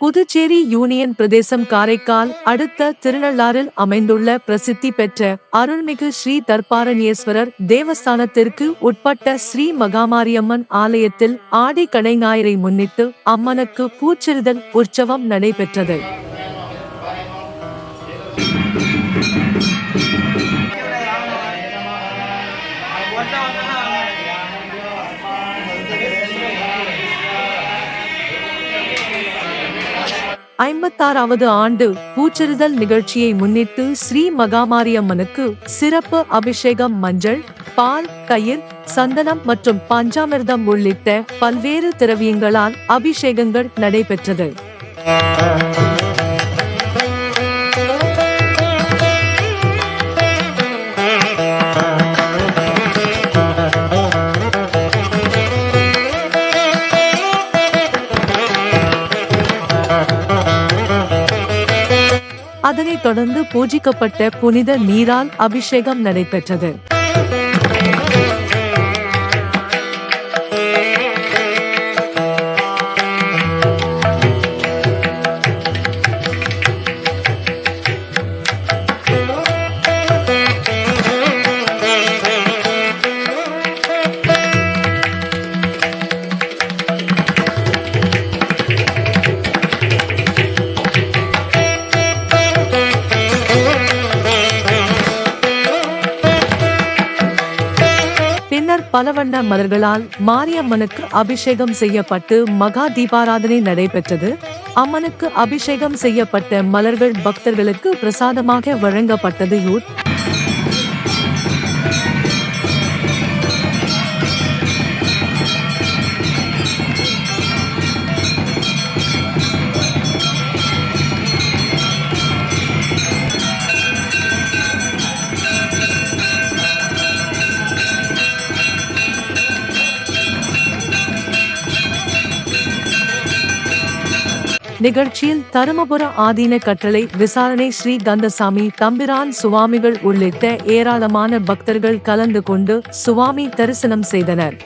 Puducherry union பிரதேசம் காரைக்கால் அடுத்த திருநள்ளாறில் அமைந்துள்ள பிரசித்தி பெற்ற அருள்மிகு ஸ்ரீ தர்பாரண்யேஸ்வரர் தேவஸ்தானத்திற்கு உட்பட்ட ஸ்ரீ மகாமாரியம்மன் ஆலயத்தில் ஆடி கடைஞாயிறை முன்னிட்டு அம்மனுக்கு பூச்செறிதல் உற்சவம் நடைபெற்றது. ஐம்பத்தாறாவது ஆண்டு பூச்செறிதல் நிகழ்ச்சியை முன்னிட்டு ஸ்ரீ மகாமாரியம்மனுக்கு சிறப்பு அபிஷேகம் மஞ்சள் பால் கயிர் சந்தனம் மற்றும் பஞ்சாமிர்தம் உள்ளிட்ட பல்வேறு திரவியங்களால் அபிஷேகங்கள் நடைபெற்றது. அதனைத் தொடர்ந்து பூஜிக்கப்பட்ட புனித நீரால் அபிஷேகம் நடைபெற்றது. பின்னர் மலர்களால் மாரியம்மனுக்கு அபிஷேகம் செய்யப்பட்டு மகா தீபாராதனை நடைபெற்றது. அம்மனுக்கு அபிஷேகம் செய்யப்பட்ட மலர்கள் பக்தர்களுக்கு பிரசாதமாக வழங்கப்பட்டது. யூத் நிகழ்ச்சியில் தருமபுர ஆதீன கட்டளை விசாரணை ஸ்ரீ கந்தசாமி தம்பிரான் சுவாமிகள் உள்ளிட்ட ஏராளமான பக்தர்கள் கலந்து கொண்டு சுவாமி தரிசனம் செய்தனர்.